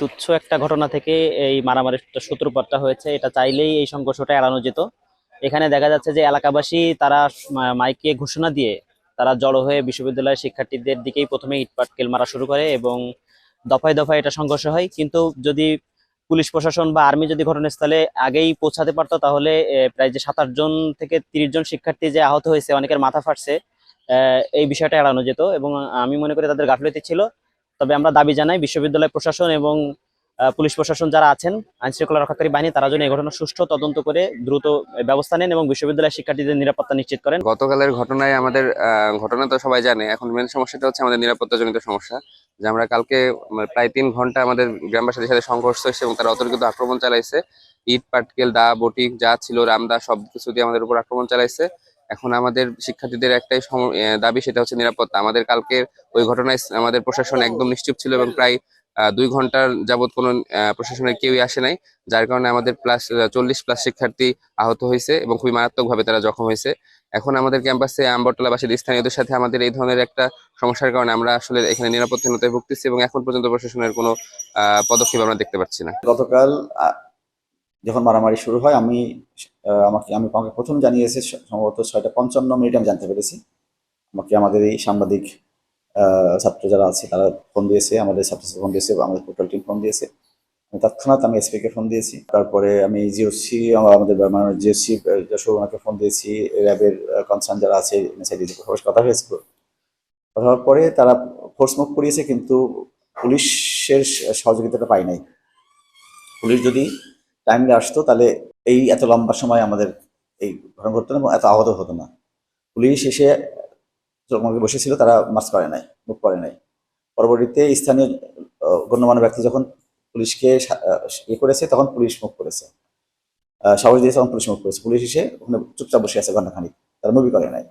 তুচ্ছ একটা ঘটনা থেকে এই মারামারির সূত্রপাতটা হয়েছে, এটা চাইলেই এই সংঘর্ষটা এড়ানো যেত। এখানে দেখা যাচ্ছে যে এলাকাবাসী তারা মাইকে ঘোষণা দিয়ে তারা জড়ো হয়ে বিশ্ববিদ্যালয়ের শিক্ষার্থীদের দিকেই প্রথমে ইটপাটকেল মারা শুরু করে এবং দফায় দফায় এটা সংঘর্ষ হয়। কিন্তু যদি পুলিশ প্রশাসন বা আর্মি যদি ঘটনাস্থলে আগেই পৌঁছাতে পারতো, তাহলে প্রায় যে সাতাশ জন থেকে তিরিশ জন শিক্ষার্থী যে আহত হয়েছে, অনেকের মাথা ফাটছে এই বিষয়টা এড়ানো যেত এবং আমি মনে করি তাদের গাফলতি ছিল। তবে আমরা দাবি জানাই বিশ্ববিদ্যালয় প্রশাসন এবং পুলিশ প্রশাসন যারা আছেন আইন শৃঙ্খলা রক্ষাকারী বাহিনী, তারা যেন এই ঘটনা সুষ্ঠু তদন্ত করে দ্রুত ব্যবস্থা নেন এবং বিশ্ববিদ্যালয়ের শিক্ষার্থীদের নিরাপত্তা নিশ্চিত করেন। গতকালের ঘটনায় আমাদের ঘটনা তো সবাই জানে। এখন মেন সমস্যাটা হচ্ছে আমাদের নিরাপত্তাজনিত সমস্যা, যে আমরা কালকে প্রায় তিন ঘণ্টা আমাদের গ্রামবাসীদের সাথে সংঘর্ষ হয়েছে এবং তারা অতর্কিত আক্রমণ চালাইছে। ইট, পাটকেল, দা বটিক যা ছিল, রামদা সব কিছু দিয়ে আমাদের উপর আক্রমণ চালাইছে। এখন আমাদের শিক্ষার্থীদের একটাই দাবি সেটা হচ্ছে নিরাপত্তা। আমাদের কালকের ওই ঘটনায় আমাদের প্রশাসন একদম নিশ্চুপ ছিল এবং প্রায় দুই ঘণ্টার যাবত কোনো প্রশাসনের কেউই আসে নাই, যার কারণে আমাদের প্লাস চল্লিশ প্লাস শিক্ষার্থী আহত হয়েছে এবং খুবই মারাত্মকভাবে তারা জখম হয়েছে। এখন আমাদের ক্যাম্পাসে আমবটলাবাসীর স্থানীয়দের সাথে আমাদের এই ধরনের একটা সমস্যার কারণে আমরা আসলে এখানে নিরাপত্তাহীনতায় ভুগতেছি এবং এখন পর্যন্ত প্রশাসনের কোনো পদক্ষেপ আমরা দেখতে পাচ্ছি না। গতকাল যখন মারামারি শুরু হয়, আমি আমাকে আমি আমাকে প্রথম জানিয়েছে, সম্ভবত ছয়টা পঞ্চান্ন মিনিট আমি জানতে পেরেছি। আমাকে আমাদের এই সাংবাদিক ছাত্র যারা আছে, তারা ফোন দিয়েছে, আমাদের ছাত্রছাত্রী ফোন দিয়েছে, আমাদের পোর্টাল টিম ফোন দিয়েছে। তৎক্ষণাৎ আমি এসপি কে ফোন দিয়েছি। তারপরে আমি জিওসি আমাদের জিওসি যশোর ওনাকে ফোন দিয়েছি। র্যাবের কনসার্ন যারা আছে সবার কথা হয়েছিল কথা হওয়ার পরে তারা ফোর্স মুভ করিয়েছে কিন্তু পুলিশের সহযোগিতাটা পাই নাই। পুলিশ যদি টাইমলি আসতো, তাহলে এই এত লম্বা সময় আমাদের এই ঘটনা ঘটতো না এবং এত আহত হতো না। পুলিশ এসে যখন বসেছিল, তারা মার্চ করে নাই, মুখ করে নাই। পরবর্তীতে স্থানীয় গণ্যমান্য ব্যক্তি যখন পুলিশকে ইয়ে করেছে, তখন পুলিশ মুখ করেছে। সাহস দিয়েছে, তখন পুলিশ মুখ করেছে। পুলিশ এসে ওখানে চুপচাপ বসে আছে ঘন্টাখানিক। তারা মুভি করে নাই।